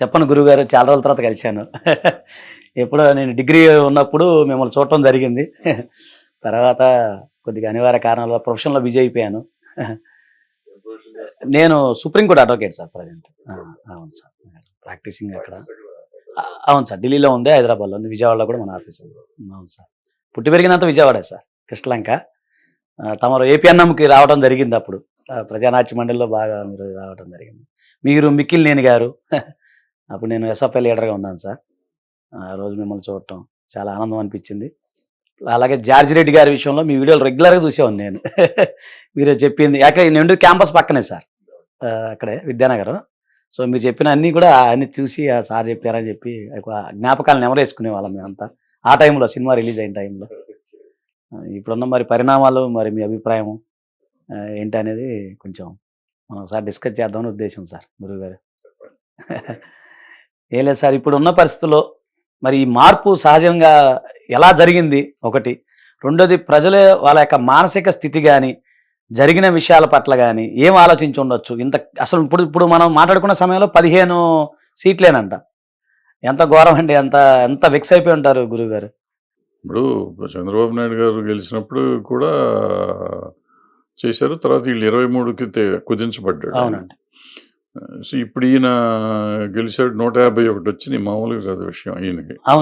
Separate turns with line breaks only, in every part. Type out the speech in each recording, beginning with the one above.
చెప్పను గురుగారు చాలా రోజుల తర్వాత కలిశాను. ఎప్పుడో నేను డిగ్రీ ఉన్నప్పుడు మిమ్మల్ని చూడటం జరిగింది. తర్వాత కొద్దిగా అనివార్య కారణాల వల్ల ప్రొఫెషన్లో బిజీ అయిపోయాను. నేను supreme court advocate sir present. అవును సార్. ప్రాక్టీసింగ్ అక్కడ. అవును సార్. ఢిల్లీలో ఉంది హైదరాబాద్లో ఉంది. విజయవాడలో కూడా మన ఆఫీస్ ఉంది. అవును సార్. పుట్టి పెరిగినంత విజయవాడే సార్ కృష్ణలంక. తమరు ఏపీఎన్ఎంకి రావడం జరిగింది అప్పుడు. ప్రజానాట్య మండలిలో బాగా మీరు రావడం జరిగింది. మీరు మిక్కిల్ నేని గారు. అప్పుడు నేను ఎస్ఎఫ్ఐ లీడర్గా ఉన్నాను సార్. ఆ రోజు మిమ్మల్ని చూడటం చాలా ఆనందం అనిపించింది. అలాగే జార్జి రెడ్డి గారి విషయంలో మీ వీడియోలు రెగ్యులర్గా చూసేవాడిని నేను. మీరు చెప్పింది అక్కడ నేను క్యాంపస్ పక్కనే సార్. అక్కడే విద్యానగరం. సో మీరు చెప్పిన అన్నీ కూడా అన్ని చూసి ఆ సార్ చెప్పారని చెప్పి ఒక జ్ఞాపకాలను నెమరేసుకునే వాళ్ళం మేమంతా. ఆ టైంలో సినిమా రిలీజ్ అయిన టైంలో. ఇప్పుడున్న మరి పరిణామాలు మరి మీ అభిప్రాయం ఏంటి అనేది కొంచెం మనం ఒకసారి డిస్కస్ చేద్దామని ఉద్దేశం సార్. గురువు గారు. ఏం లేదు సార్ ఇప్పుడున్న పరిస్థితుల్లో మరి ఈ మార్పు సహజంగా ఎలా జరిగింది? ఒకటి. రెండోది ప్రజల వాళ్ళ యొక్క మానసిక స్థితి కానీ జరిగిన విషయాల పట్ల కానీ ఏం ఆలోచించి ఉండొచ్చు? ఇంత అసలు ఇప్పుడు ఇప్పుడు మనం మాట్లాడుకున్న సమయంలో పదిహేను సీట్లేనంట. ఎంత ఘోరం అండి ఎంత ఎంత వెక్స్ అయిపోయి ఉంటారు గురువు గారు
ఇప్పుడు చంద్రబాబు నాయుడు గారు గెలిచినప్పుడు కూడా చేశారు తర్వాత వీళ్ళు ఇరవై మూడుకి కుదించబడ్డాడు.
అవునండి.
సో ఇప్పుడు ఈయన గెలిచాడు నూట యాభై ఒకటి వచ్చినాయి. మామూలుగా కాదు విషయం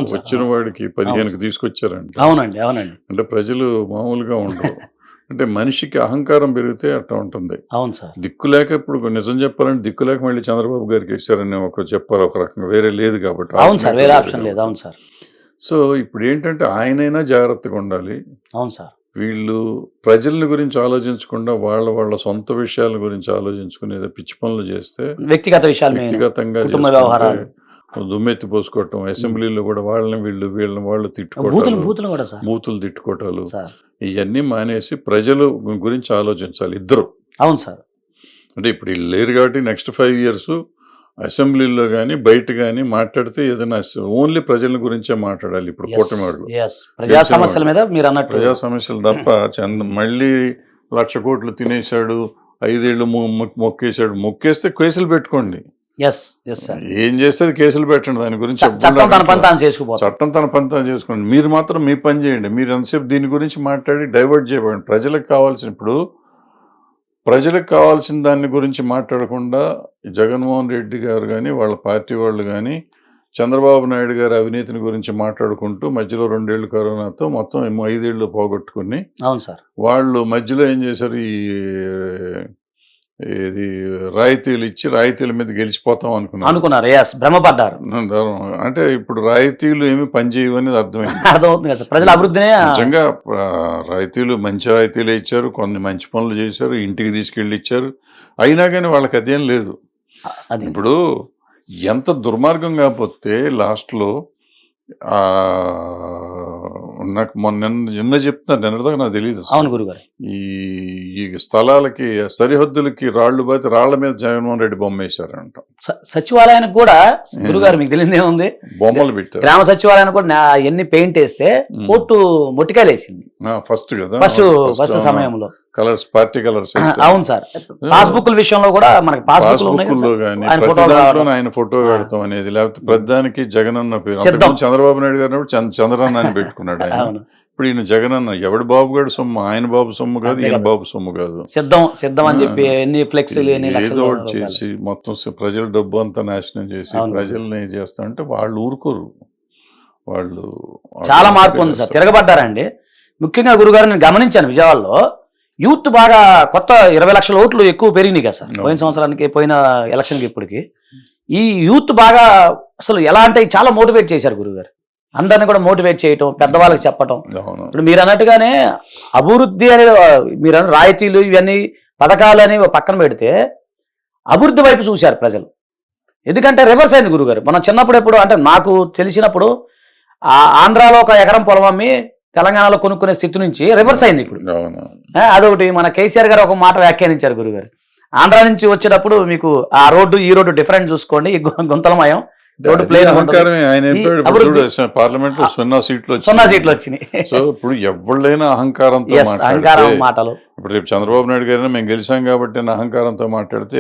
సార్.
వచ్చిన వాడికి పదిహేనుకి తీసుకొచ్చారంట.
అవునండి అవునండి.
అంటే ప్రజలు మామూలుగా ఉండరు. అంటే మనిషికి అహంకారం పెరిగితే అట్లా ఉంటుంది.
అవును సార్.
దిక్కు లేక ఇప్పుడు నిజం చెప్పాలంటే దిక్కు లేక మళ్ళీ చంద్రబాబు గారికి ఇస్తారని ఒక చెప్పారు ఒక రకంగా వేరే లేదు కాబట్టి.
అవును సార్ వేరే ఆప్షన్ లేదు. అవును సార్.
సో ఇప్పుడు ఏంటంటే ఆయనైనా జాగ్రత్తగా ఉండాలి.
అవును సార్.
వీళ్ళు ప్రజల గురించి ఆలోచించకుండా వాళ్ళ వాళ్ళ సొంత విషయాల గురించి ఆలోచించుకునేది పిచ్చి పనులు చేస్తే
వ్యక్తిగత విషయాలు.
వ్యక్తిగతంగా. దుమ్మెత్తి పోసుకోవటం అసెంబ్లీలో కూడా వాళ్ళని వీళ్ళు వీళ్ళని వాళ్ళు
బూతులు
తిట్టుకోవటాలు
బూతులు
మూతులు తిట్టుకోవటాలు ఇవన్నీ మానేసి ప్రజలు గురించి ఆలోచించాలి ఇద్దరు
అవును సార్
అంటే ఇప్పుడు వీళ్ళు లేరు కాబట్టి నెక్స్ట్ ఫైవ్ ఇయర్స్ అసెంబ్లీలో కానీ బయట కానీ మాట్లాడితే ఏదైనా ఓన్లీ ప్రజల గురించే మాట్లాడాలి ఇప్పుడు కూటమి వాళ్ళు
ఎస్ ప్రజా సమస్యల మీద మీరు అన్నట్టు
ప్రజా సమస్యలు తప్ప చంద మళ్ళీ లక్ష కోట్లు తినేశాడు ఐదేళ్ళు మొక్కేశాడు. మొక్కేస్తే కేసులు పెట్టుకోండి. ఏం చేస్తే కేసులు పెట్టండి. దాని గురించి
చట్టం తన పని
చెప్పుకుంటా-
తాను చేసుకుపోతాం
చట్టం తన పని తాను చేసుకోండి. మీరు మాత్రం మీ పని చేయండి. మీరు ఎంతసేపు దీని గురించి మాట్లాడి డైవర్ట్ చేయబడండి. ప్రజలకు కావాల్సిన ఇప్పుడు ప్రజలకు కావాల్సిన దాని గురించి మాట్లాడకుండా జగన్మోహన్ రెడ్డి గారు కానీ వాళ్ళ పార్టీ వాళ్ళు కానీ చంద్రబాబు నాయుడు గారి అవినీతిని గురించి మాట్లాడుకుంటూ మధ్యలో రెండేళ్ళు కరోనాతో మొత్తం ఐదేళ్ళు పోగొట్టుకుని
అవును సార్.
వాళ్ళు మధ్యలో ఏం చేశారు? ఈ ఇది రాయితీలు ఇచ్చి రాయితీల మీద గెలిచిపోతాం అనుకున్నారు
అనుకున్నారు. ఎస్ భ్రమపడ్డారు.
అంటే ఇప్పుడు రాయితీలు ఏమి పనిచేయవు అనేది అర్థమైంది.
అర్థమవుతుంది కదా ప్రజల అభివృద్ధినే
నిజంగా రాయితీలు మంచి రాయితీలే ఇచ్చారు కొన్ని మంచి పనులు చేశారు ఇంటికి తీసుకెళ్ళి ఇచ్చారు అయినా కానీ వాళ్ళకి అదేం లేదు. ఇప్పుడు ఎంత దుర్మార్గం కాకపోతే లాస్ట్లో నాకు మొన్న నిన్న నిన్న చెప్తున్నారు నిన్నదాకా నాకు తెలియదు.
అవును గురుగారు.
ఈ ఈ స్థలాలకి సరిహద్దులకి రాళ్ళు పోతే రాళ్ళ మీద జగన్మోహన్ రెడ్డి బొమ్మ వేశారంట.
సచివాలయానికి కూడా గురుగారు మీకు తెలియదు ఏముంది
బొమ్మలు పెట్టారు.
గ్రామ సచివాలయానికి కూడా ఎన్ని పెయింట్ వేస్తే. కోర్టు మొట్టికాయలు వేసింది.
ఫస్ట్ కదా?
ఫస్ట్ ఫస్ట్ సమయంలో.
కలర్స్ పార్టీ కలర్స్
అవును సార్. పాస్బుక్ల విషయంలో కూడా మనకి
పాస్బుక్
ఆయన
ఫోటో. పెడతాం అనేది లేకపోతే ప్రతిదానికి జగన్ అన్న పేరు చంద్రబాబు నాయుడు గారు చంద్రన్న అని పెట్టుకున్నాడు ఆయన. ఇప్పుడు ఈయన జగన్ అన్న ఎవడి బాబు గారి సొమ్ము? ఆయన బాబు సొమ్ము కాదు ఈయన. బాబు సొమ్ము కాదు.
సిద్ధం సిద్ధం అని. చెప్పి ఎన్ని ఫ్లెక్సీలు
ఏదో చేసి మొత్తం ప్రజల డబ్బు అంతా నాశనం చేసి. ప్రజల్ని ఏం చేస్తా అంటే వాళ్ళు ఊరుకోరు. వాళ్ళు
చాలా మార్పు ఉంది సార్. తిరగబడ్డారండి ముఖ్యంగా గురుగారు నేను గమనించాను విజయవాడలో. యూత్ బాగా కొత్త ఇరవై లక్షల ఓట్లు ఎక్కువ పెరిగినాయి కదా సార్. పోయిన సంవత్సరానికి పోయిన ఎలక్షన్కి ఇప్పటికి. ఈ యూత్ బాగా అసలు ఎలా అంటే చాలా మోటివేట్ చేశారు గురుగారు అందరిని కూడా మోటివేట్ చేయటం పెద్దవాళ్ళకి చెప్పటం. ఇప్పుడు మీరు అన్నట్టుగానే అభివృద్ధి అనేది మీరు రాయితీలు ఇవన్నీ పథకాలు అని పక్కన పెడితే అభివృద్ధి వైపు చూశారు ప్రజలు. ఎందుకంటే రివర్స్ అయింది గురుగారు మనం చిన్నప్పుడు ఎప్పుడు అంటే నాకు తెలిసినప్పుడు ఆ ఆంధ్రాలో ఒక ఎకరం పొలం అమ్మి తెలంగాణలో కొనుక్కునే స్థితి నుంచి రివర్స్ అయింది ఇప్పుడు. అదొకటి. మన కేసీఆర్ గారు ఒక మాట వ్యాఖ్యానించారు గురుగారు. ఆంధ్రా నుంచి వచ్చేటప్పుడు మీకు ఆ రోడ్డు ఈ రోడ్డు డిఫరెంట్ చూసుకోండి. గుంతలమయం.
పార్లమెంట్లో సున్నా సీట్లు.
సున్నా సీట్లు వచ్చినాయి.
సో ఇప్పుడు ఎవళ్ళైనా అహంకారంతో
అహంకారం మాటలు.
ఇప్పుడు రేపు చంద్రబాబు నాయుడు గారిని మేము గెలిచాం కాబట్టి అహంకారంతో మాట్లాడితే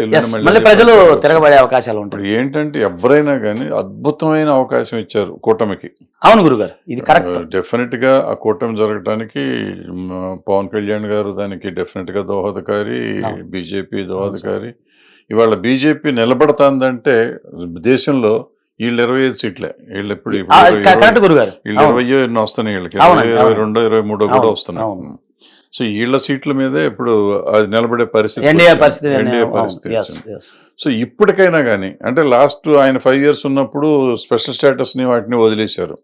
మళ్ళీ
ప్రజలు. తిరగబడే అవకాశాలు ఉంటాయి.
ఏంటంటే ఎవరైనా కానీ అద్భుతమైన అవకాశం ఇచ్చారు కూటమికి.
అవును గురుగారు ఇది కరెక్ట్.
డెఫినెట్గా ఆ కూటమి జరగడానికి మ, పవన్ కళ్యాణ్ గారు దానికి డెఫినెట్గా దోహదకారి. బీజేపీ దోహదకారి. ఇవాళ బీజేపీ నిలబడతాందంటే దేశంలో వీళ్ళు ఇరవై ఐదు సీట్లే. వీళ్ళు ఇప్పుడు
కరెక్ట్ గురుగారు.
వీళ్ళు. ఇరవై ఎన్నో వస్తున్నాయి వీళ్ళకి. ఇరవై. రెండో ఇరవై మూడో కూడా వస్తున్నాయి. సో వీళ్ళ సీట్ల మీదే ఇప్పుడు అది నిలబడే పరిస్థితి
ఎన్డీఏ
సో ఇప్పటికైనా కానీ అంటే లాస్ట్ ఆయన ఫైవ్ ఇయర్స్ ఉన్నప్పుడు స్పెషల్ స్టేటస్ని వాటిని వదిలేశారు.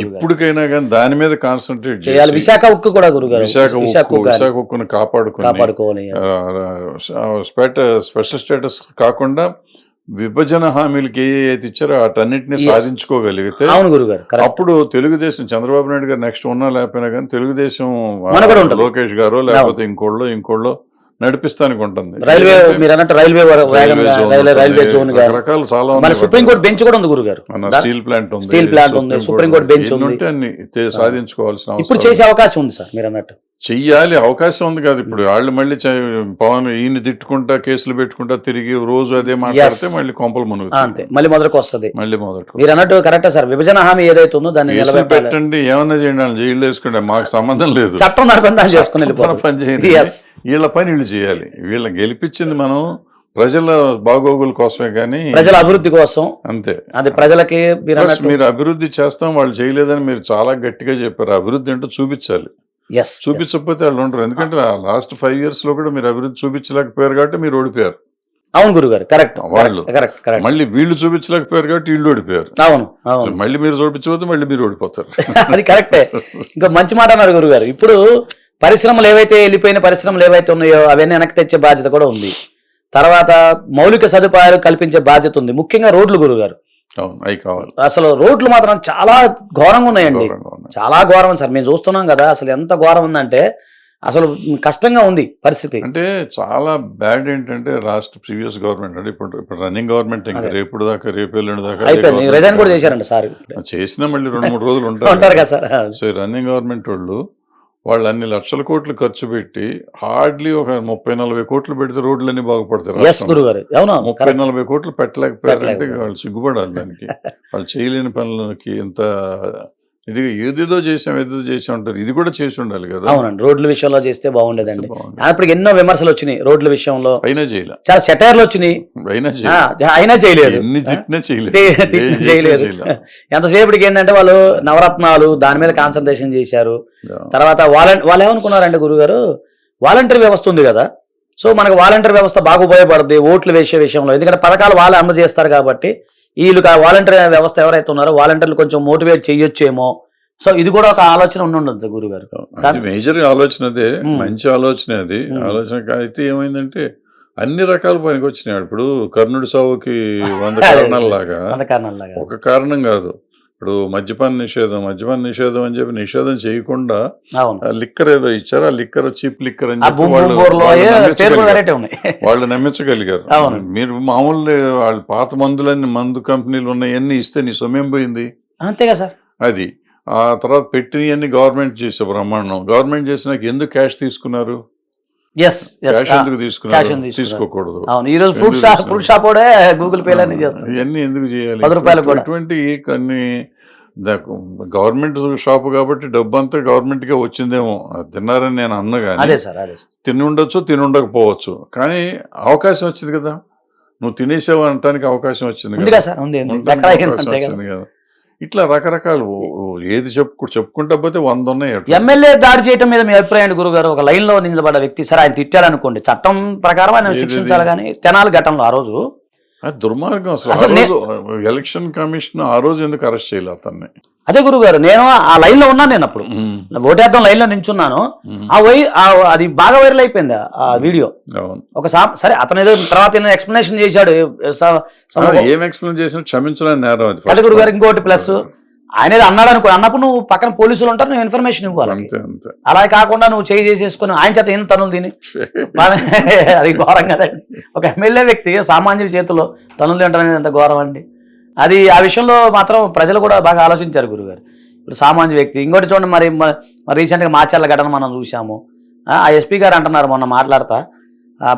ఇప్పటికైనా కానీ దాని మీద కాన్సన్ట్రేట్
చేయాలి. విశాఖ ఉక్కు కూడా గురుగారు.
విశాఖ ఉక్కు విశాఖ ఉక్కును కాపాడుకుని స్పెషల్ స్టేటస్ కాకుండా విభజన హామీలకి ఏ అయితే ఇచ్చారో వాటన్నిటిని. సాధించుకోగలిగితే
అవును గురుగారు
అప్పుడు తెలుగుదేశం చంద్రబాబు నాయుడు గారు నెక్స్ట్ ఉన్నా లేకపోయినా కానీ తెలుగుదేశం. లోకేష్ గారు లేకపోతే ఇంకోళ్ళు ఇంకోళ్ళు నడిపిస్తానికి ఉంటుంది.
రైల్వే మీరు అన్నట్టు రైల్వే
రైల్వే జోన్ రకరకాలు చాలా
మన
ఉన్నాయి.
సుప్రీం కోర్టు బెంచ్ కూడా ఉంది గురుగారు.
స్టీల్ ప్లాంట్ ఉంది.
స్టీల్ ప్లాంట్ ఉంది, సుప్రీం కోర్ట్ బెంచ్ ఉంది.
అన్ని సాధించుకోవాల్సిన
ఇప్పుడు చేసే అవకాశం ఉంది సార్ మీరు అన్నట్టు.
చెయ్యాలి అవకాశం ఉంది కాదు ఇప్పుడు. వాళ్ళు మళ్ళీ పవన్ ఈయన తిట్టుకుంటా కేసులు పెట్టుకుంటా తిరిగి రోజు అదే మాట్లాడితే. మళ్ళీ కొంపలు
ఆ, అంతే. మళ్ళీ మొదలకు వస్తది
మళ్ళీ మొదటి
మీరు అన్నట్టు కరెక్టే సార్. విభజన హామీ ఏదైతే ఉందో దాన్ని
పెట్టండి ఏమన్నా చేయండి జైలు వేసుకుంటే మాకు సంబంధం లేదు.
చట్టం చేసుకుని
పని చేయండి. వీళ్ళ పని వీళ్ళు చేయాలి. వీళ్ళ గెలిపించింది మనం ప్రజల బాగోగుల కోసమే కానీ
ప్రజల అభివృద్ధి కోసం.
అంతే.
అది ప్రజలకి మీరు
అభివృద్ధి చేస్తాం వాళ్ళు చేయలేదని మీరు చాలా గట్టిగా చెప్పారు. అభివృద్ధి అంటే చూపించాలి.
ఎస్
చూపించకపోతే వాళ్ళు ఉండరు. ఎందుకంటే లాస్ట్ ఫైవ్ ఇయర్స్లో కూడా మీరు అభివృద్ధి చూపించలేకపోయారు కాబట్టి మీరు ఓడిపోయారు.
అవును గురుగారు కరెక్ట్
వాళ్ళు.
కరెక్ట్ కరెక్ట్
మళ్ళీ వీళ్ళు చూపించలేకపోయారు కాబట్టి వీళ్ళు ఓడిపోయారు.
అవును అవును.
మళ్ళీ మీరు చూపించకపోతే మళ్ళీ మీరు ఓడిపోతారు.
అది కరెక్టే ఇంకా మంచి మాట అన్నారు గురుగారు. ఇప్పుడు పరిశ్రమలు ఏవైతే వెళ్ళిపోయిన పరిశ్రమలు ఏవైతే ఉన్నాయో అవన్నీ వెనక్కి తెచ్చే బాధ్యత కూడా ఉంది. తర్వాత మౌలిక సదుపాయాలు కల్పించే బాధ్యత ఉంది. ముఖ్యంగా రోడ్లు గురుగారు. అసలు రోడ్లు మాత్రం చాలా ఘోరంగా ఉన్నాయండి. చాలా ఘోరం సార్ మేము చూస్తున్నాం కదా అసలు ఎంత ఘోరం ఉందంటే అసలు కష్టంగా ఉంది పరిస్థితి.
అంటే చాలా బ్యాడ్ ఏంటంటే లాస్ట్ ప్రీవియస్ గవర్నమెంట్ అంటే ఇప్పుడు ఇప్పుడు రన్నింగ్ గవర్నమెంట్ ఇంకా. రేపు దాకా రేపు ఎల్లుండి దాకా
రిజైన్ కూడా చేశారండి సార్.
చేసినా మళ్ళీ రెండు మూడు రోజులు
ఉంటారు.
ఉంటారు
కదా సార్.
సో రన్నింగ్ గవర్నమెంట్ వాళ్ళు వాళ్ళు అన్ని లక్షల కోట్లు ఖర్చు పెట్టి హార్డ్లీ ఒక ముప్పై నలభై కోట్లు పెడితే రోడ్లన్నీ
అవును
ముప్పై. నలభై కోట్లు పెట్టలేకపోయారంటే
పెట్టలేకపోయారు.
వాళ్ళు సిగ్గుపడాలి దానికి వాళ్ళు చేయలేని పనులకి ఎంత ఇది ఏదేదో చేసాం ఏదేదో చేసాం అంటారు. ఇది కూడా చేసి ఉండాలి కదా.
అవునండి రోడ్ల విషయంలో చేస్తే బాగుండేదండి. అప్పుడు ఎన్నో విమర్శలు వచ్చినాయి రోడ్ల విషయంలో.
అయినా చేయలే.
చాలా సెటైర్లు వచ్చినాయి.
అయినా
చేయలేదు.
చేయలేదు.
చేయలేదు. ఎంతసేపటికి ఏంటంటే వాళ్ళు నవరత్నాలు దాని మీద కాన్సన్ట్రేషన్ చేశారు. తర్వాత వాలంటీ వాళ్ళు ఏమనుకున్నారంటే గురుగారు? వాలంటీర్ వ్యవస్థ ఉంది కదా. సో మనకు వాలంటీర్ వ్యవస్థ బాగా ఉపయోగపడుతుంది ఓట్లు వేసే విషయంలో. ఎందుకంటే పథకాలు వాళ్ళే అందజేస్తారు కాబట్టి వీళ్ళు వాలంటీర్ వ్యవస్థ ఎవరైతే ఉన్నారో వాలంటీర్లు కొంచెం మోటివేట్ చేయొచ్చేమో. సో ఇది కూడా ఒక ఆలోచన ఉండి ఉండదు గురుగారు.
మేజర్ ఆలోచన అదే. మంచి ఆలోచన అది. ఆలోచన అయితే ఏమైందంటే అన్ని రకాల పనికి వచ్చినాయి. ఇప్పుడు కర్ణుడి సావుకి వంద
కారణాలలాగా.
ఒక కారణం కాదు. ఇప్పుడు మద్యపాన నిషేధం మద్యపాన నిషేధం అని చెప్పి నిషేధం చేయకుండా లిక్కర్ ఏదో ఇచ్చారు? ఆ లిక్కర్ చీప్ లిక్కర్ అని వాళ్ళు నమ్మించగలిగారు. మీరు మామూలు వాళ్ళు పాత మందులన్నీ మందు కంపెనీలు ఉన్నాయన్నీ ఇస్తే నీ సొమ్మేం పోయింది?
అంతేగా సార్.
అది. ఆ తర్వాత పెట్టినవన్నీ గవర్నమెంట్ చేసే బ్రహ్మాండం గవర్నమెంట్ చేసినాక ఎందుకు క్యాష్ తీసుకున్నారు? తీసుకోకూడదు.
అవును. ఈ రోజు ఫ్రూట్
ఎందుకు
షాప్
తీసుకున్నారు?
ఫ్రూట్ షాప్ కూడా గూగుల్ పే
ఇవన్నీ ఎందుకు చేయాలి?
పది.
ఇటువంటి కొన్ని గవర్నమెంట్ షాప్ కాబట్టి డబ్బు అంతా గవర్నమెంట్గా వచ్చిందేమో తిన్నారని నేను అన్న
అదే
కానీ
సార్ అదే సార్.
తిని ఉండొచ్చు తిని ఉండకపోవచ్చు. కానీ అవకాశం వచ్చింది కదా. నువ్వు తినేసావు అనటానికి అవకాశం వచ్చింది కదా.
సార్
వచ్చింది ఇట్లా రకరకాలు ఏది చెప్పుకు చెప్పుకుంటా పోతే వంద ఉన్నాయి.
ఎమ్మెల్యే దాడి చేయటం మీద మీ అభిప్రాయం ఏంటి గురుగారు ఒక లైన్లో నిలబడ్డ వ్యక్తి సరే ఆయన తిట్టాడు అనుకోండి చట్టం ప్రకారం ఆయన శిక్షించాలి కానీ తెనాలి ఘటనలో ఆ రోజు
దుర్మార్గం అసలు. ఎలక్షన్ కమిషన్ ఆ రోజు ఎందుకు అరెస్ట్ చేయాలి అతన్ని?
అదే గురుగారు నేను ఆ లైన్లో ఉన్నాను నేను అప్పుడు. ఓటేద్దాం లైన్లో నించున్నాను ఆ వై ఆ- అది బాగా వైరల్ అయిపోయింది ఆ వీడియో. ఒక సరే అతను ఏదో తర్వాత ఎక్స్ప్లెనేషన్ చేశాడు
ఏం ఎక్స్ప్లెయిన్ చేసినా క్షమించడానికి నేరం అది
గురుగారు. ఇంకోటి ప్లస్ ఆయన ఏదో అన్నాడు అనుకో అన్నప్పుడు నువ్వు పక్కన పోలీసులు ఉంటారు నువ్వు ఇన్ఫర్మేషన్ ఇవ్వాలి
అంతే అంతే.
అలా కాకుండా నువ్వు చేయి చేసేసుకొని ఆయన చేత ఏం తనులు తిని? అది ఘోరం కదండి ఒక ఎమ్మెల్యే వ్యక్తి సామాన్యుల చేతిలో తనులు తింటారనేది ఎంత ఘోరం అండి. అది ఆ విషయంలో మాత్రం ప్రజలు కూడా బాగా ఆలోచించారు గురుగారు. ఇప్పుడు సామాన్య వ్యక్తి ఇంకోటి చూడండి మరి రీసెంట్గా మాచర్ల ఘటన మనం చూసాము ఆ ఎస్పీ గారు అంటున్నారు మొన్న మాట్లాడతా.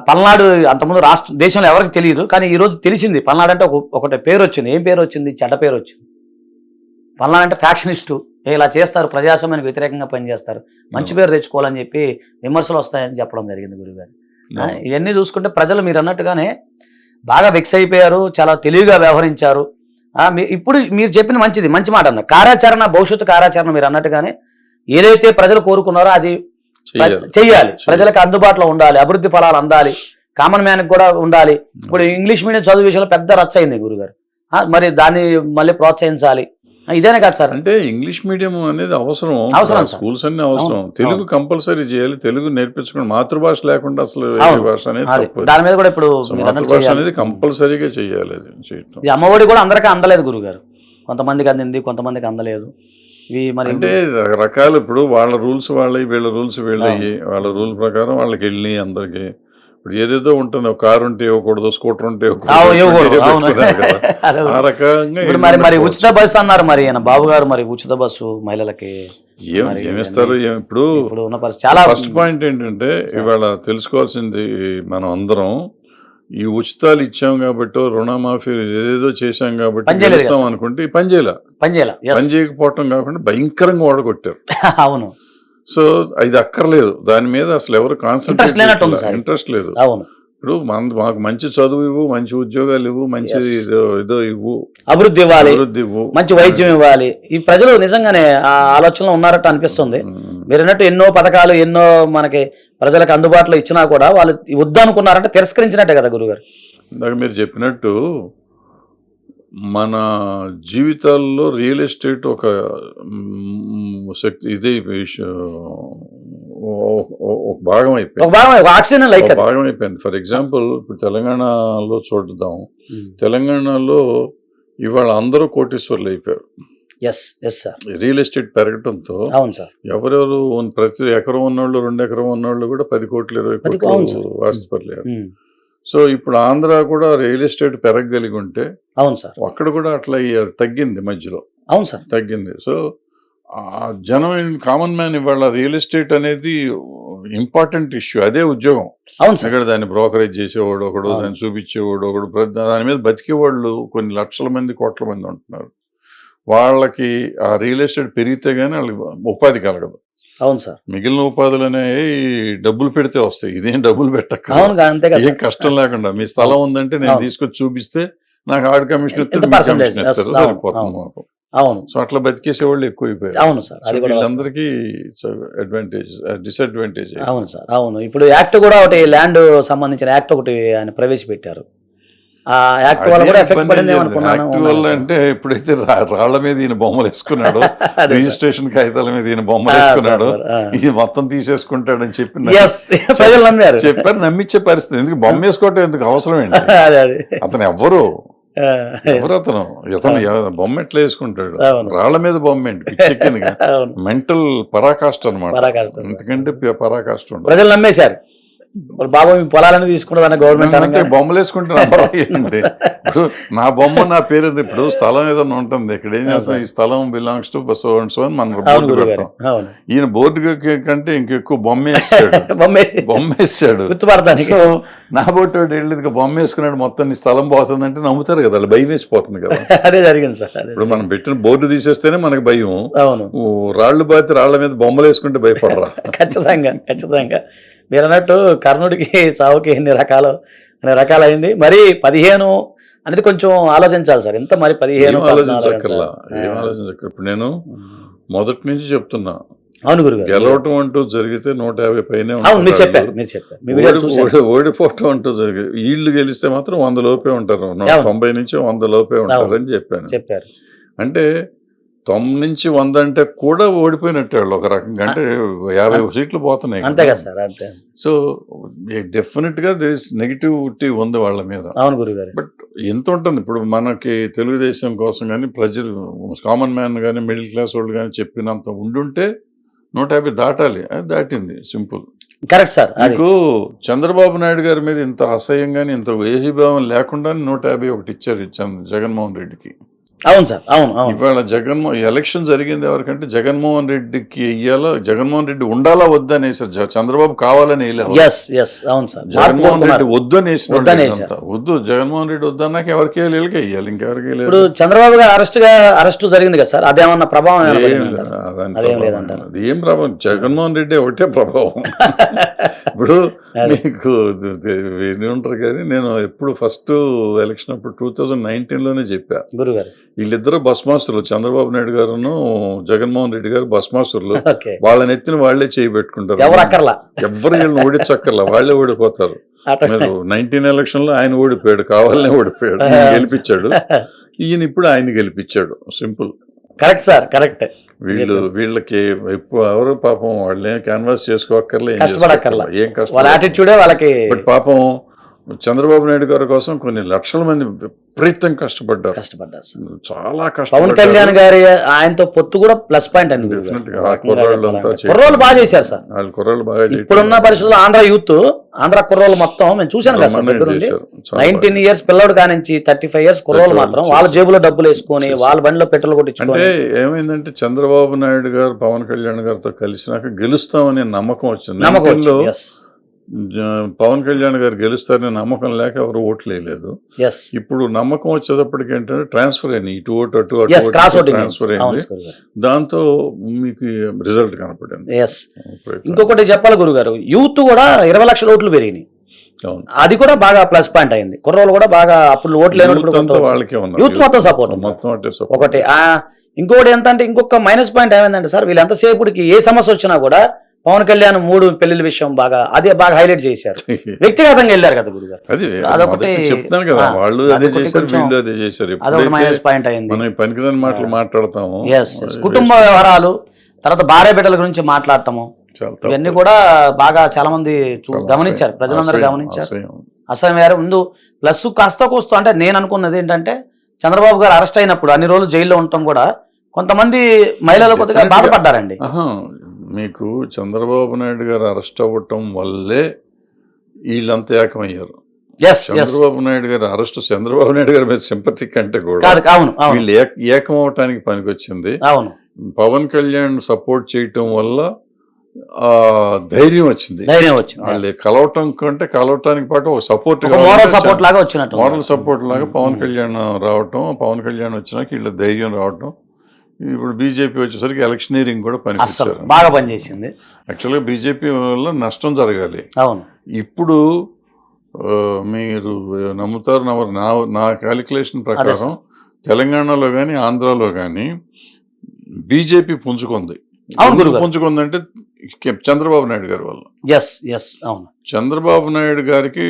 పల్నాడు అంతకుముందు రాష్ట్ర దేశంలో ఎవరికి తెలియదు కానీ ఈ రోజు తెలిసింది. పల్నాడు అంటే ఒక ఒకటి పేరు వచ్చింది. ఏం పేరు వచ్చింది? చెడ్డ పేరు వచ్చింది. పల్నాడు అంటే ఫ్యాక్షనిస్టు ఇలా చేస్తారు ప్రజాస్వామ్యానికి వ్యతిరేకంగా పనిచేస్తారు మంచి పేరు తెచ్చుకోవాలని చెప్పి విమర్శలు వస్తాయని చెప్పడం జరిగింది గురుగారు. ఆ, ఇవన్నీ చూసుకుంటే ప్రజలు మీరు అన్నట్టుగానే బాగా వెక్స్ అయిపోయారు చాలా తెలివిగా వ్యవహరించారు. ఇప్పుడు మీరు చెప్పిన మంచిది మంచి మాట అన్న. కార్యాచరణ భవిష్యత్తు కార్యాచరణ మీరు అన్నట్టుగానే ఏదైతే ప్రజలు కోరుకున్నారో అది
చెయ్యాలి.
ప్రజలకు అందుబాటులో ఉండాలి అభివృద్ధి ఫలాలు అందాలి కామన్ మ్యాన్ కూడా ఉండాలి. ఇప్పుడు ఇంగ్లీష్ మీడియం చదువు విషయంలో పెద్ద రచ్చ అయింది గురుగారు మరి దాన్ని మళ్ళీ ప్రోత్సహించాలి. ఇదేనే కాదు సార్?
అంటే ఇంగ్లీష్ మీడియం అనేది అవసరం.
అవసరం సార్.
స్కూల్స్ అన్ని అవసరం. తెలుగు. కంపల్సరీ చేయాలి. తెలుగు నేర్పించుకోండి మాతృభాష లేకుండా అసలు. భాష అనేది
దాని మీద కూడా ఇప్పుడు
మాతృభాష. అనేది కంపల్సరీగా చేయాలి అది చేయటం.
ఈ అమ్మఒడి కూడా అందరికీ అందలేదు గురుగారు. కొంతమందికి అందింది కొంతమందికి అందలేదు.
అంటే రకరకాలు ఇప్పుడు వాళ్ళ రూల్స్ వాళ్ళవి వీళ్ళ రూల్స్ వీళ్ళవి వాళ్ళ రూల్ ప్రకారం వాళ్ళకి వెళ్ళి అందరికి. ఇప్పుడు ఏదేదో ఉంటుంది ఒక కారు ఉంటే ఇవ్వకూడదు స్కూటర్ ఉంటే. ఆ రకంగా
మరి మరి. ఉచిత బస్సు అన్నారు మరి ఆయన బాబు గారు మరి ఉచిత బస్సు మహిళలకి
ఏమిస్తారు ఇప్పుడు
చాలా
ఫస్ట్ పాయింట్ ఏంటంటే. ఇవాళ తెలుసుకోవాల్సింది మనం అందరం ఈ ఉచితాలు ఇచ్చాం కాబట్టి రుణమాఫీ ఏదేదో చేశాం కాబట్టి
కదా.
అనుకుంటే ఈ పని చేయలే
పని చేయాలి Yes.
పని చేయకపోవటం కాకుండా భయంకరంగా ఓడగొట్టారు
అవును
సో ఇది అక్కర్లేదు. దాని మీద అసలు ఎవరు కాన్సన్ట్రేట్. ఇంట్రెస్ట్ లేదు.
అవును.
ఇప్పుడు మన మాకు మంచి చదువు ఇవ్వు మంచి ఉద్యోగాలు ఇవ్వు మంచి. ఇదో ఇవ్వు.
అభివృద్ధి ఇవ్వాలి.
అభివృద్ధి ఇవ్వు.
మంచి వైద్యం ఇవ్వాలి. ఈ ప్రజలు నిజంగానే ఆ ఆలోచనలో ఉన్నారట అనిపిస్తుంది.
ఉమ్.
మీరు అన్నట్టు ఎన్నో పథకాలు ఎన్నో మనకి ప్రజలకు అందుబాటులో ఇచ్చినా కూడా వాళ్ళు వద్దనుకున్నారంటే తిరస్కరించినట్టే కదా గురుగారు.
ఇందాక మీరు చెప్పినట్టు మన జీవితాల్లో రియల్ ఎస్టేట్ ఒక శక్తి ఇదే ఒక భాగం అయిపోయింది.
భాగం
అయిపోయింది. ఫర్ ఎగ్జాంపుల్ ఇప్పుడు తెలంగాణలో చూద్దాం. తెలంగాణలో ఇవాళ అందరూ కోటీశ్వర్లు అయిపోయారు. రియల్ ఎస్టేట్
సార్
ఎవరెవరు ప్రతి ఎకరం ఉన్నోళ్ళు రెండు ఎకరం ఉన్నోళ్ళు కూడా పది కోట్లు ఇరవై కోట్లు
సార్.
సో ఇప్పుడు ఆంధ్ర కూడా రియల్ ఎస్టేట్ పెరగగలిగి ఉంటే
అవును సార్.
అక్కడ కూడా అట్లా అయ్యారు తగ్గింది మధ్యలో.
అవును సార్.
తగ్గింది. సో ఆ జనం కామన్ మ్యాన్ ఇవాళ రియల్ ఎస్టేట్ అనేది ఇంపార్టెంట్ ఇష్యూ. అదే ఉద్యోగం.
అవును సార్.
ఇక్కడ దాన్ని బ్రోకరేజ్ చేసేవాడు ఒకడు. దాన్ని చూపించేవాడు ఒకడు దాని మీద బతికేవాళ్ళు కొన్ని లక్షల మంది కోట్ల మంది ఉంటున్నారు. వాళ్ళకి ఆ రియల్ ఎస్టేట్ పెరిగితే గానీ వాళ్ళకి ఉపాధి కలగదు.
అవును సార్.
మిగిలిన ఉపాధులు అనేవి డబ్బులు పెడితే వస్తాయి. ఇదేం డబ్బులు పెట్టక
అవును అంతే కదా
ఏం కష్టం లేకుండా. మీ స్థలం ఉందంటే నేను. తీసుకొచ్చి చూపిస్తే నాకు ఆడు కమిషన్ ఇస్తారు, ఇస్తారు,
అవును,
సరిపోతుంది
అవును.
మాకు.
అవును.
సో అట్లా బతికేసే వాళ్ళు ఎక్కువ అయిపోయారు
అవును సార్ అది.
వీళ్ళందరికీ అడ్వాంటేజ్ డిసడ్వాంటేజ్
అవును సార్ అవును. ఇప్పుడు యాక్ట్ కూడా ఒకటి ల్యాండ్ సంబంధించిన యాక్ట్ ఒకటి ఆయన ప్రవేశపెట్టారు. యాక్ట్ వల్ల కూడా ఎఫెక్ట్ పడింది అనుకున్నాను
యాక్ట్ వల్ల అంటే ఎప్పుడైతే రాళ్ళ మీద ఈయన బొమ్మలు వేసుకున్నాడు రిజిస్ట్రేషన్ కాగితాల మీద ఈయన బొమ్మలు వేసుకున్నాడు ఇది మొత్తం తీసేసుకుంటాడని చెప్పి
ప్రజలు నమ్మారు.
చెప్పారు నమ్మించే పరిస్థితి. ఎందుకు బొమ్మ వేసుకోవటం ఎందుకు అవసరం ఏంటి? అతను ఎవ్వరు? ఎవరు అతను? ఇతను బొమ్మ ఎట్లా వేసుకుంటాడు. రాళ్ళ మీద బొమ్మ ఏంటి? పిచ్చెక్కిందిగా మెంటల్ పరాకాష్ట అనమాట. ఎందుకంటే పరాకాష్ట
ప్రజలు నమ్మేశారు. ఇప్పుడు బాబు మీ పొలాలని తీసుకున్నదన్న గవర్నమెంట్
అంటే బొమ్మలు వేసుకుంటే నమ్మరు ఏంటి? ఇప్పుడు నా బొమ్మ నా పేరు. ఇప్పుడు స్థలం ఏదైనా ఉంటుంది. ఇక్కడ ఏం చేస్తాం? ఈ స్థలం belongs to so and so అని మనం బోర్డు పెడతాం. ఈయన బోర్డు కంటే ఇంకెక్కువ బొమ్మ వేసాడు
బొమ్మే.
సో నా బొట్టు వెళ్ళి ఇదిగో బొమ్మ వేసుకున్నాడు. మొత్తం నీ స్థలం పోతుందంటే నమ్ముతారు కదా. భయం వేసిపోతుంది కదా.
అదే జరిగింది సార్
ఇప్పుడు మనం పెట్టిన బోర్డు తీసేస్తేనే మనకు భయం. రాళ్ళు బాతి రాళ్ళ మీద బొమ్మలు వేసుకుంటే భయపడరా?
ఖచ్చితంగా ఖచ్చితంగా. మీరు అన్నట్టు కర్ణుడికి సావుకి ఎన్ని రకాలు అన్ని రకాలైంది. మరి పదిహేను అనేది కొంచెం ఆలోచించాలి సార్. ఎంత మరి పదిహేను
ఆలోచించక్కర్లా. ఏం ఇప్పుడు నేను మొదటి నుంచి చెప్తున్నా.
అవును గురుగారు.
గెలవటం అంటూ జరిగితే నూట యాభై పైనే
మీరు చెప్పారు. మీరు చెప్పారు.
ఓడిపోవటం అంటూ జరిగింది వీళ్ళు గెలిస్తే మాత్రం వంద లోపే ఉంటారు. తొంభై నుంచి వంద లోపే ఉంటారు అని చెప్పాను.
చెప్పారు.
అంటే తొమ్మిది నుంచి వంద అంటే కూడా ఓడిపోయినట్టే వాళ్ళు ఒక రకంగా. అంటే యాభై సీట్లు పోతున్నాయి
అంతే
కదా.
సార్ అంతే.
సో డెఫినెట్గా దర్ ఇస్ నెగిటివిటీ ఉంది వాళ్ళ మీద.
అవును గురుగారు.
బట్ ఎంత ఉంటుంది? ఇప్పుడు మనకి తెలుగుదేశం కోసం కానీ ప్రజలు కామన్ మ్యాన్ కానీ మిడిల్ క్లాస్ వాళ్ళు కానీ చెప్పినంత ఉండుంటే నూట యాభై దాటాలి. అది దాటింది. సింపుల్.
కరెక్ట్ సార్
మీకు చంద్రబాబు నాయుడు గారి మీద ఇంత అసహ్యంగాని ఇంత ఏహీభావం లేకుండా నూట యాభై ఒకటి ఇచ్చారు జగన్మోహన్ రెడ్డికి.
అవును సార్ అవును అవును.
ఇవాళ జగన్మోహన్ ఎలక్షన్ జరిగింది ఎవరికంటే జగన్మోహన్ రెడ్డికి వెయ్యాలో జగన్మోహన్ రెడ్డి ఉండాలా వద్దని వేసారు చంద్రబాబు కావాలని
ఎస్ ఎస్ అవును సార్.
జగన్మోహన్ రెడ్డి. వద్దని వేసిన వాళ్ళు. వద్దు జగన్మోహన్ రెడ్డి వద్దన్నాక ఎవరికి వేయాలి వీళ్ళకి వేయాలి. ఇంకెవరికి.
ఇప్పుడు చంద్రబాబు గారు అరెస్ట్గా అరెస్ట్ జరిగింది కదా సార్ అదేమన్నా ప్రభావం ఏమైనా
ఏం ప్రభావం జగన్మోహన్ రెడ్డి ఒకటే ప్రభావం. ఇప్పుడు. మీకు విని ఉంటారు కానీ నేను ఎప్పుడు ఫస్ట్ ఎలక్షన్ అప్పుడు టూ థౌజండ్ నైన్టీన్లోనే చెప్పా.
గురుగారు.
వీళ్ళిద్దరు బస్ మాస్టర్లు చంద్రబాబు నాయుడు గారును జగన్మోహన్ రెడ్డి గారు
ఓకే.
వాళ్ళని ఎత్తిన వాళ్ళే చేయి పెట్టుకుంటారు.
ఎవరు
వీళ్ళని ఓడించక్కర్లా. వాళ్ళే ఓడిపోతారు. మీరు నైన్టీన్ ఎలక్షన్లో ఆయన ఓడిపోయాడు కావాలనే ఓడిపోయాడు. గెలిపించాడు. ఈయన ఇప్పుడు ఆయన గెలిపించాడు. సింపుల్.
Correct sir correct.
వీళ్ళు వీళ్ళకి ఎక్కువ ఎవరు పాపం వాళ్ళే క్యాన్వాస్ చేసుకోక్కర్లే ఏం కష్టం
వాళ్ళకి
బట్ పాపం చంద్రబాబు నాయుడు గారి కోసం కొన్ని లక్షల మంది విపరీతంగా కష్టపడ్డారు.
కష్టపడ్డారు సార్.
చాలా
పవన్
కష్టపడ్డారు.
కళ్యాణ్ గారి ఆయనతో పొత్తు కూడా ప్లస్ పాయింట్
కుర్రాళ్ళు చేయడం.
కుర్రోళ్ళు బాగా చేశారు సార్.
వాళ్ళు కుర్రాళ్ళు బాగా.
ఇప్పుడున్న పరిస్థితుల్లో ఆంధ్ర యూత్ ఆంధ్ర కుర్రోళ్ళు మొత్తం మేము చూశాను కదా సార్ నైన్టీన్ ఇయర్స్ పిల్లడు కానించి థర్టీ ఫైవ్ ఇయర్స్ కుర్రోళ్ళు మాత్రం వాళ్ళ జేబులో డబ్బులు వేసుకొని వాళ్ళ బండిలో పెట్రోల్ కొట్టించుకొని.
ఏమైందంటే చంద్రబాబు నాయుడు గారు పవన్ కళ్యాణ్ గారితో కలిసినాక గెలుస్తామనే నమ్మకం వచ్చింది.
నమ్మకం
19 లో
వచ్చింది ఎస్
జ- పవన్ కళ్యాణ్ గారు గెలుస్తారనే నమ్మకం లేక ఎవరు ఓట్లు వేయలేదు. ఇప్పుడు నమ్మకం వచ్చేటప్పటికి ఏంటంటే ట్రాన్స్ఫర్ అయినాయి ఇటు ఓటు అటు ట్రాన్స్ఫర్ అయింది. దాంతో మీకు రిజల్ట్ కనపడింది.
ఇంకొకటి చెప్పాలి గురుగారు యూత్ కూడా ఇరవై లక్షల ఓట్లు పెరిగినాయి. అది కూడా బాగా ప్లస్ పాయింట్ అయింది. కుర్రోళ్ళు కూడా బాగా అప్పుడు ఓట్లు
యూత్
మొత్తం ఉంది.
మొత్తం.
ఒకటి ఆ ఇంకోటి ఎంత అంటే ఇంకొక మైనస్ పాయింట్ ఏమైందంటే సార్ వీళ్ళు ఎంతసేపుడికి ఏ సమస్య వచ్చినా కూడా పవన్ కళ్యాణ్ మూడు పెళ్ళిల విషయం బాగా అదే బాగా హైలైట్ చేశారు. వ్యక్తిగతంగా వెళ్ళారు కదా గురుగారు?
అది
అదొకటి-
చెప్తాను కదా వాళ్ళు అదే చేశారు వీళ్ళు అదే చేశారు.
మైనస్ పాయింట్ అయింది.
మనం మాటలు మాట్లాడతాము
కుటుంబ వ్యవహారాలు తర్వాత భార్య బిడ్డల గురించి
తప్పు.
ఇవన్నీ కూడా బాగా చాలా మంది గమనించారు ప్రజలందరూ గమనించారు.
అసహ్యం.
అసలు వేరే. ముందు ప్లస్ కాస్త కూస్తూ అంటే నేను అనుకున్నది ఏంటంటే చంద్రబాబు గారు అరెస్ట్ అయినప్పుడు అన్ని రోజులు జైల్లో ఉండటం కూడా కొంతమంది మహిళలు కొద్దిగా. బాధపడ్డారండి.
మీకు చంద్రబాబు నాయుడు గారు అరెస్ట్ అవ్వటం వల్లే వీళ్ళంతా ఏకమయ్యారు. చంద్రబాబు నాయుడు గారు అరెస్ట్ చంద్రబాబు నాయుడు గారి మీద సింపతి కంటే కూడా వీళ్ళు ఏక- అవటానికి పనికొచ్చింది.
అవును.
పవన్ కళ్యాణ్ సపోర్ట్ చేయటం వల్ల ఆ ధైర్యం వచ్చింది.
ధైర్యం వచ్చింది.
వాళ్ళు కలవటం కంటే కలవటానికి పాటు ఒక సపోర్ట్
మోరల్ సపోర్ట్ లాగా వచ్చినట్టు
మోరల్ సపోర్ట్ లాగా పవన్
ఉమ్.
కళ్యాణ్ రావటం పవన్ కళ్యాణ్ వచ్చినాక వీళ్ళ ధైర్యం రావటం ఇప్పుడు బీజేపీ వచ్చేసరికి ఎలక్షనీరింగ్ కూడా పనికొచ్చారు.
బాగా పనిచేసింది.
యాక్చువల్గా బీజేపీ వల్ల నష్టం జరగాలి.
అవును.
ఇప్పుడు మీరు నమ్ముతారు నమ్మరు నా నా క్యాలిక్యులేషన్ ప్రకారం తెలంగాణలో కానీ ఆంధ్రాలో కానీ బీజేపీ పుంజుకుంది.
అవును గురుగారు.
పుంజుకుందంటే చంద్రబాబు నాయుడు గారి వల్ల
ఎస్ ఎస్ అవును
చంద్రబాబు నాయుడు గారికి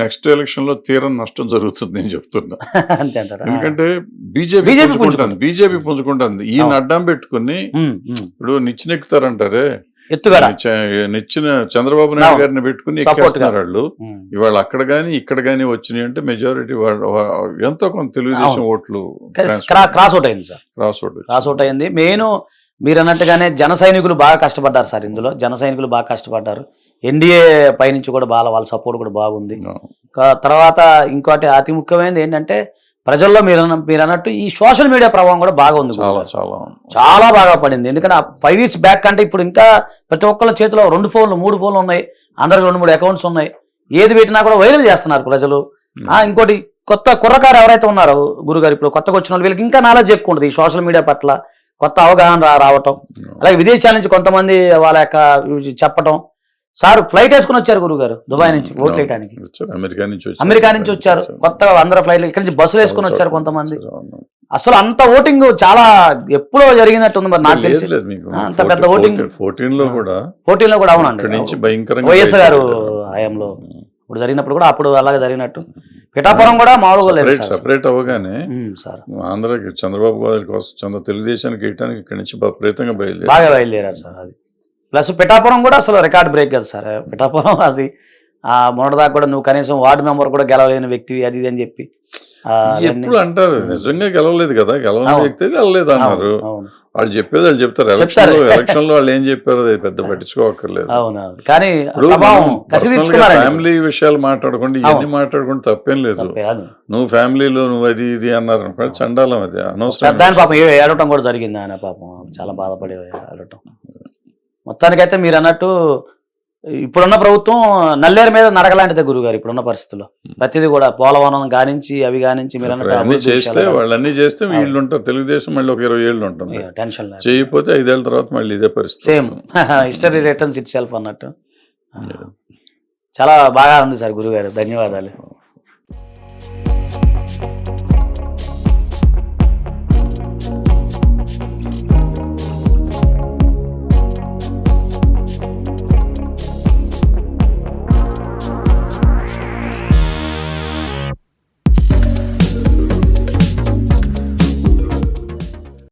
నెక్స్ట్ ఎలక్షన్లో తీరం నష్టం జరుగుతుంది నేను చెప్తున్నా ఎందుకంటే బీజేపీ పుంజుకుంటుంది. బీజేపీ పుంజుకుంటుంది ఈ
అవును.
అడ్డం పెట్టుకుని. ఇప్పుడు నిచ్చినెక్కుతారంటారే నిచ్చిన చంద్రబాబు నాయుడు. గారిని పెట్టుకుని. ఎక్కేస్తున్నారు వాళ్ళు. ఇవాళ అక్కడ గాని ఇక్కడ గాని వచ్చినాయి అంటే మెజారిటీ ఎంతో కొంత తెలుగుదేశం. ఓట్లు
క్రా- క్రాస్ అవుట్ అయింది sir
cross vote
cross out అయింది మెయిన్ మీరు అన్నట్టుగానే జన సైనికులు బాగా కష్టపడ్డారు సార్ ఇందులో. జన సైనికులు బాగా కష్టపడ్డారు. ఎన్డీఏ పైనుంచి కూడా బాగా వాళ్ళ సపోర్ట్ కూడా బాగుంది. తర్వాత ఇంకోటి అతి ముఖ్యమైనది ఏంటంటే ప్రజల్లో మీరు మీరు అన్నట్టు ఈ సోషల్ మీడియా ప్రభావం కూడా బాగా ఉంది
చాలా
బాగా పడింది. ఎందుకంటే ఫైవ్ ఇయర్స్ బ్యాక్ అంటే ఇప్పుడు ఇంకా ప్రతి ఒక్కళ్ళ చేతిలో రెండు ఫోన్లు మూడు ఫోన్లు ఉన్నాయి. అందరికి రెండు మూడు అకౌంట్స్ ఉన్నాయి. ఏది పెట్టినా కూడా వైరల్ చేస్తున్నారు ప్రజలు. ఇంకోటి కొత్త కుర్రకారు ఎవరైతే ఉన్నారో గురుగారు ఇప్పుడు కొత్తగా వచ్చిన వాళ్ళు వీళ్ళకి ఇంకా నాలెడ్జ్ ఎక్కువ ఉంటుంది ఈ సోషల్ మీడియా పట్ల. కొత్త అవగాహన రావటం. అలాగే విదేశాల నుంచి కొంతమంది వాళ్ళ యొక్క చెప్పటం. సార్ ఫ్లైట్ వేసుకుని వచ్చారు గురుగారు దుబాయ్ నుంచి ఓట్లు వేయడానికి
అమెరికా నుంచి వచ్చారు.
అమెరికా నుంచి వచ్చారు. కొత్తగా అందరూ ఫ్లైట్లు ఇక్కడ నుంచి బస్సులు వేసుకుని వచ్చారు కొంతమంది. అసలు అంత ఓటింగ్ చాలా ఎప్పుడో జరిగినట్టు ఉంది మరి నాకు తెలిసి. అంత పెద్ద ఓటింగ్. ఫోర్టీన్లో.
కూడా
పోటీలో కూడా అవునండి.
ఇక్కడ నుంచి భయంకరంగా
వైఎస్ గారు హయాంలో. ఇప్పుడు జరిగినప్పుడు కూడా అప్పుడు అలాగే జరిగినట్టు. పిఠాపురం కూడా మామూలుగా లేదు
సపరేట్ అవ్వగానే
సార్.
ఆంధ్రాకి చంద్రబాబు గారి కోసం చంద్ర తెలుగుదేశానికి వేయటానికి ఇక్కడ నుంచి విపరీతంగా బయలుదేరి
బాగా బయలుదేరారు సార్ అది. ప్లస్ పిఠాపురం కూడా అసలు రికార్డ్ బ్రేక్ కదా సార్. పిఠాపురం అది ఆ మొన్నటిదాకా కూడా నువ్వు కనీసం వార్డు మెంబర్ కూడా గెలవలేని వ్యక్తి అది ఇది అని చెప్పి.
ఎప్పుడు అంటారు నిజంగా గెలవలేదు కదా గెలవని. వ్యక్తి గెలవలేదు అన్నారు. వాళ్ళు చెప్పేది వాళ్ళు చెప్తారు. ఎలక్షన్లో ఎలక్షన్లో వాళ్ళు ఏం చెప్పారో అది పెద్ద పట్టించుకోకర్లేదు
కానీ
ఫ్యామిలీ విషయాలు మాట్లాడకుండా ఇవన్నీ
అవును.
మాట్లాడకుండా తప్పేం లేదు. నువ్వు ఫ్యామిలీలో నువ్వు అది ఇది అన్నారు అనుకో, చండాలం అది అనవసరం.
పాపం ఏడవటం కూడా జరిగింది ఆయన పాపం. చాలా బాధపడి ఏడవటం. మొత్తానికైతే మీరు అన్నట్టు ఇప్పుడున్న ప్రభుత్వం నల్లేరు మీద నడకలాంటిదే గురువు గారు ఇప్పుడున్న పరిస్థితుల్లో. ప్రతిదీ కూడా పోలవనం గానించి అవి గానించి మీరు అభివృద్ధి
చేస్తే వాళ్ళు అన్ని చేస్తే వీళ్ళు ఉంటారు తెలుగుదేశం మళ్ళీ ఒక ఇరవై ఏళ్ళు ఉంటుంది.
టెన్షన్
చేయకపోతే ఐదేళ్ళ తర్వాత మళ్ళీ ఇదే పరిస్థితి
same. History returns itself అన్నట్టు. చాలా బాగా ఉంది సార్ గురుగారు. ధన్యవాదాలు.